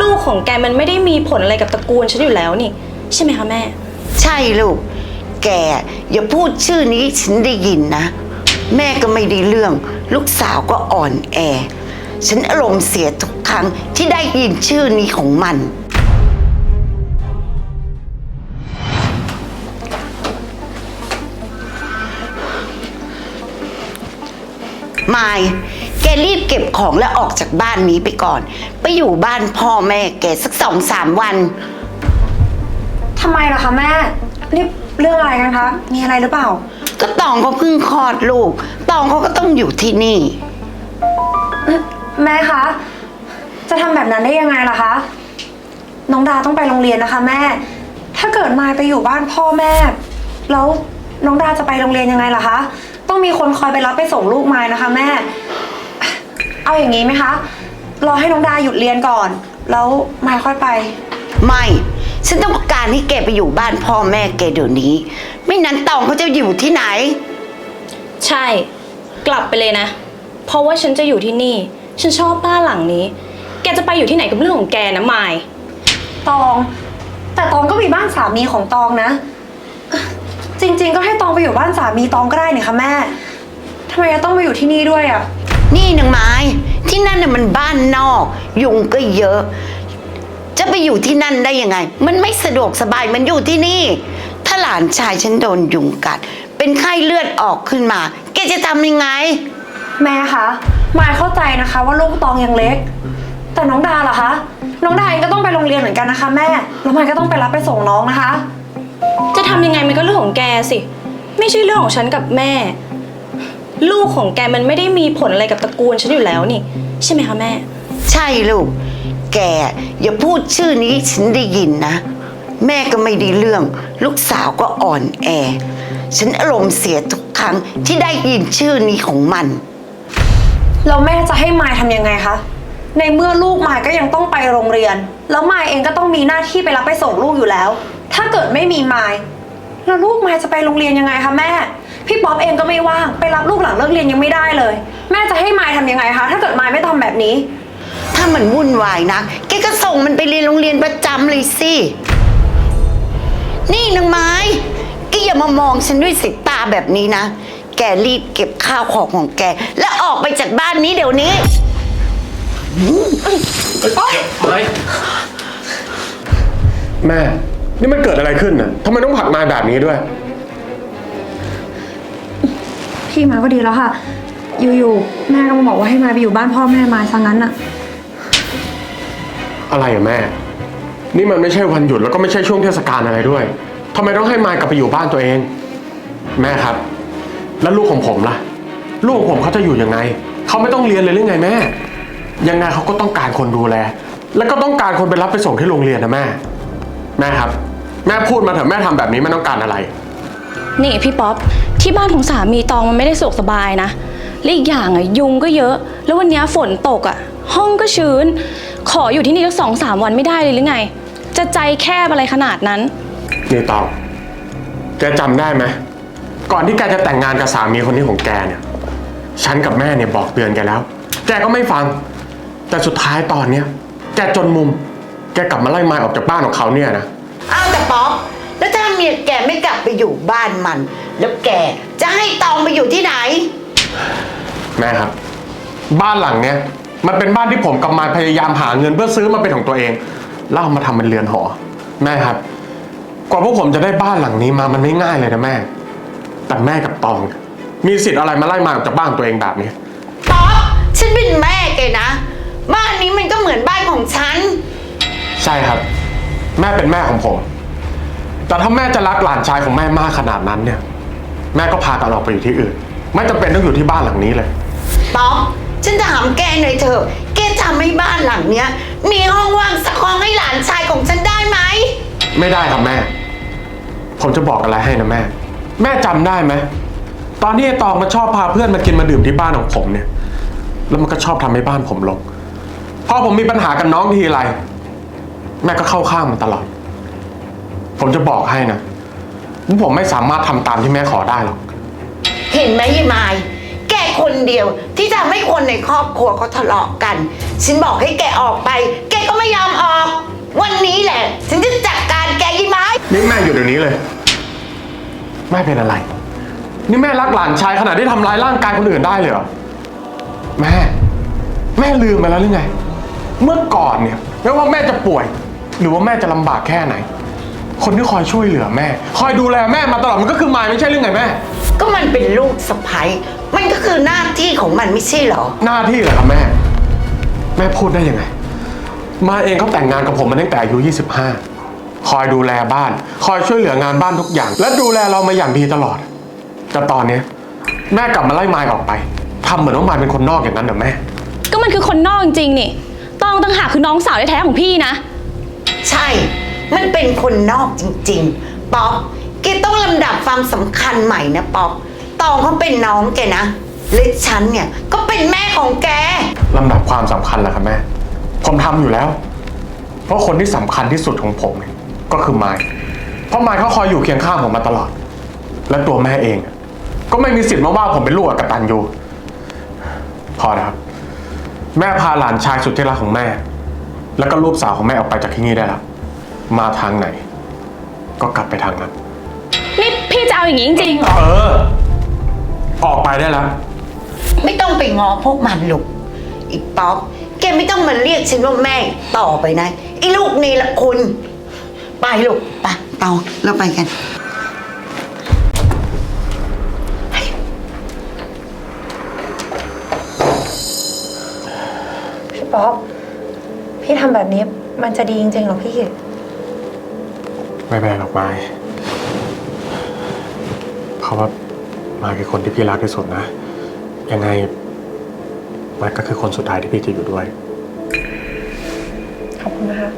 ลูกของแกมันไม่ได้มีผลอะไรกับตระกูลฉันอยู่แล้วนี่ ใช่ไหมคะแม่ ใช่ลูก แกอย่าพูดชื่อนี้ฉันได้ยินนะ แม่ก็ไม่ได้เรื่อง ลูกสาวก็อ่อนแอ ฉันอารมณ์เสียทุกครั้งที่ได้ยินชื่อนี้ของมัน มาย รีบเก็บของแล้วออกจากบ้านนี้ไปก่อน ไปอยู่บ้านพ่อแม่แกสักสองสามวัน ทำไมล่ะคะแม่นี่เรื่องอะไรกันคะ มีอะไรหรือเปล่า ก็ตองเขาเพิ่งคลอดลูก ตองเขาก็ต้องอยู่ที่นี่ แม่คะ จะทำแบบนั้นได้ยังไงล่ะคะ น้องดาต้องไปโรงเรียนนะคะ แม่ ถ้าเกิดมายไปอยู่บ้านพ่อแม่ แล้วน้องดาจะไปโรงเรียนยังไงล่ะคะ ต้องมีคนคอยไปรับไปส่งลูกมายนะคะ แม่ เอาอย่างนี้ไหมคะ รอให้น้องดาหยุดเรียนก่อน แล้วมายค่อยไป ไม่ ฉันต้องการให้แกไปอยู่บ้านพ่อแม่แกเดี๋ยวนี้ ไม่นั้นตองเขาจะอยู่ที่ไหน ใช่ กลับไปเลยนะ เพราะว่าฉันจะอยู่ที่นี่ ฉันชอบบ้านหลังนี้ แกจะไปอยู่ที่ไหนกับเรื่องของแกนะมายตอง แต่ตองก็มีบ้านสามีของตองนะ จริง ๆ ก็ให้ตองไปอยู่บ้านสามีตองก็ได้นี่คะแม่ทำไมจะต้องมาอยู่ที่นี่ด้วยอะ นี่นางไม้ ที่นั่นน่ะมันบ้านนอก ยุงก็เยอะ จะไปอยู่ที่นั่นได้ยังไง มันไม่สะดวกสบายมันอยู่ที่นี่ ถ้าหลานชายฉันโดนยุงกัด เป็นไข้เลือดออกขึ้นมา แกจะทำยังไง แม่คะมายเข้าใจนะคะว่าลูกตองยังเล็ก แต่น้องดาล่ะคะ น้องดาเองก็ต้องไปโรงเรียนเหมือนกันนะคะ แม่ แล้วมายก็ต้องไปรับไปส่งน้องนะคะ จะทำยังไงมันก็เรื่องของแกสิ ไม่ใช่เรื่องของฉันกับแม่ ลูกของแกมันไม่ได้มีผลอะไรกับตระกูลฉันอยู่แล้วนี่ ใช่ไหมคะแม่ ใช่ลูก แกอย่าพูดชื่อนี้ให้ฉันได้ยินนะ แม่ก็ไม่ได้เรื่อง ลูกสาวก็อ่อนแอ ฉันอารมณ์เสียทุกครั้งที่ได้ยินชื่อนี้ของมัน แล้วแม่จะให้มายทำยังไงคะ ในเมื่อลูกมายก็ยังต้องไปโรงเรียน แล้วมายเองก็ต้องมีหน้าที่ไปรับไปส่งลูกอยู่แล้ว ถ้าเกิดไม่มีมายแล้วลูกมายจะไปโรงเรียนยังไงคะแม่ พี่ป๊อปเองก็ไม่ว่าง ไปรับลูกหลังเลิกเรียนยังไม่ได้เลย แม่จะให้มายทำยังไงคะ ถ้าเกิดมายไม่ทำแบบนี้ ถ้ามันวุ่นวายนะแกก็ส่งมันไปเรียนโรงเรียนประจำเลยสิ นี่นางไม้แกอย่ามามองฉันด้วยสายตาแบบนี้นะ แกรีบเก็บข้าวของของแก แล้วออกไปจากบ้านนี้เดี๋ยวนี้แม่ นี่มันเกิดอะไรขึ้นน่ะทำไมต้องผลักมายแบบนี้ด้วย พี่มาก็ดีแล้วค่ะ อยู่ๆ แม่ก็มาบอกว่าให้มายไปอยู่บ้านพ่อแม่มายซะงั้นอะอะไรอะแม่ นี่มันไม่ใช่วันหยุดแล้วก็ไม่ใช่ช่วงเทศกาลอะไรด้วยทำไมต้องให้มายกลับไปอยู่บ้านตัวเอง แม่ครับ แล้วลูกของผมล่ะ ลูกของผมเขาจะอยู่ยังไง เขาไม่ต้องเรียนเลยหรือไงแม่ ยังไงเขาก็ต้องการคนดูแล แล้วก็ต้องการคนไปรับไปส่งที่โรงเรียนนะแม่ แม่ครับ แม่พูดมาเถอะแม่ทำแบบนี้ไม่ต้องการอะไร นี่พี่ป๊อปที่บ้านของสามีตองมันไม่ได้สะดวกสบายนะและอีกอย่างอะยุงก็เยอะ แล้ววันเนี้ยฝนตกอะห้องก็ชื้น ขออยู่ที่นี่สักสองสามวันไม่ได้เลยหรือไง จะใจแคบอะไรขนาดนั้น นี่ตองแกจำได้ไหม ก่อนที่แกจะแต่งงานกับสามีคนนี้ของแกเนี่ย ฉันกับแม่เนี่ยบอกเตือนแกแล้ว แกก็ไม่ฟัง แต่สุดท้ายตอนเนี้ย แกจนมุม แกกลับมาไล่มายออกจากบ้านของเขาเนี่ยนะเอาแต่ป๊อปแล้วถ้า เมียแกไม่กลับไปอยู่บ้านมัน แล้วแกจะให้ตองไปอยู่ที่ไหน แม่ครับ บ้านหลังเนี้ยมันเป็นบ้านที่ผมกับมายพยายามหาเงินเพื่อซื้อมาเป็นของตัวเองแล้วเอามาทำเป็นเรือนหอ แม่ครับ กว่าพวกผมจะได้บ้านหลังนี้มามันไม่ง่ายเลยนะแม่ แต่แม่กับตอง มีสิทธิ์อะไรมาไล่มายออกจากบ้านตัวเองแบบนี้ ป๊อปฉันเป็นแม่แกนะ บ้านนี้มันก็เหมือนบ้านของฉัน ใช่ครับ แม่เป็นแม่ของผม แต่ถ้าแม่จะรักหลานชายของแม่มากขนาดนั้นเนี่ย แม่ก็พากันออกไปอยู่ที่อื่น ไม่จำเป็นต้องอยู่ที่บ้านหลังนี้เลย ป๊อปฉันถามแกหน่อยเถอะ แกทำให้บ้านหลังเนี้ย มีห้องว่างสักห้องให้หลานชายของฉันได้ไหม ไม่ได้ครับแม่ ผมจะบอกอะไรให้นะแม่ แม่จำได้ไหม ตอนที่ไอ้ตองมันชอบพาเพื่อนมากินมาดื่มที่บ้านของผมเนี่ย แล้วมันก็ชอบทำให้บ้านผมรกพอผมมีปัญหากับน้องทีไร แม่ก็เข้าข้างมันตลอด ผมจะบอกให้นะว่าผมไม่สามารถทำตามที่แม่ขอได้หรอก เห็นไหมยายมาย แกคนเดียวที่จะไม่คนในครอบครัวเขาทะเลาะกัน ฉันบอกให้แกออกไป แกก็ไม่ยอมออก วันนี้แหละ ฉันจะจัดการแกยี่ไม้นี่แม่อยู่เดี๋ยวนี้เลย แม่เป็นอะไร นี่แม่รักหลานชายขนาดที่ทำร้ายร่างกายคนอื่นได้เลยเหรอ แม่ แม่ลืมไปแล้วหรือไง เมื่อก่อนเนี่ย ไม่ว่าแม่จะป่วย หรือว่าแม่จะลำบากแค่ไหน คนที่คอยช่วยเหลือแม่ คอยดูแลแม่มาตลอดมันก็คือมายไม่ใช่หรือไงแม่ ก็มันเป็นลูกสะใภ้มันก็คือหน้าที่ของมันไม่ใช่เหรอ หน้าที่เหรอครับแม่ แม่พูดได้ยังไง มาเองเขาแต่งงานกับผมมาตั้งแต่อายุ25 คอยดูแลบ้าน คอยช่วยเหลืองานบ้านทุกอย่าง และดูแลเรามาอย่างดีตลอด แต่ตอนเนี้ยแม่กลับมาไล่มายออกไปทำเหมือนว่ามายเป็นคนนอกอย่างนั้นเหรอแม่ ก็มันคือคนนอกจริงๆนี่ตองต่างหากคือน้องสาวแท้ๆของพี่นะใช่มัน เป็นคนนอกจริงๆ ป๊อปแกต้องลำดับความสำคัญใหม่นะป๊อปตองเขาเป็นน้องแกนะและฉันเนี่ยก็เป็นแม่ของแก ลำดับความสำคัญแหละครับแม่ ผมทำอยู่แล้ว เพราะคนที่สำคัญที่สุดของผมเนี่ยก็คือไมค์เพราะไมค์เขาคอยอยู่เคียงข้างผมมาตลอด และตัวแม่เองอะก็ไม่มีสิทธิ์มาว่าผมเป็นลูกอกตันยูพอนะครับ แม่พาหลานชายสุดที่รักของแม่ แล้วก็ลูกสาวของแม่ออกไปจากที่นี่ได้แล้ว มาทางไหน ก็กลับไปทางนั้น นี่พี่จะเอาอย่างนี้จริงๆเหรอ เออ ออกไปได้แล้ว ไม่ต้องไปงอพวกมันลูกอีป๊อปแกไม่ต้องมาเรียกฉันว่าแม่ต่อไปนะไอ้ลูกนี่ละคุณ ไปลูกไปเตาเราไปกัน พี่ป๊อปพี่ทำแบบนี้มันจะดีจริงๆเหรอพี่ ไม่เป็นไรหรอกไม้เพราะว่ามาคือคนที่พี่รักที่สุดนะ ยังไงมันก็คือคนสุดท้ายที่พี่จะอยู่ด้วย ขอบคุณนะคะ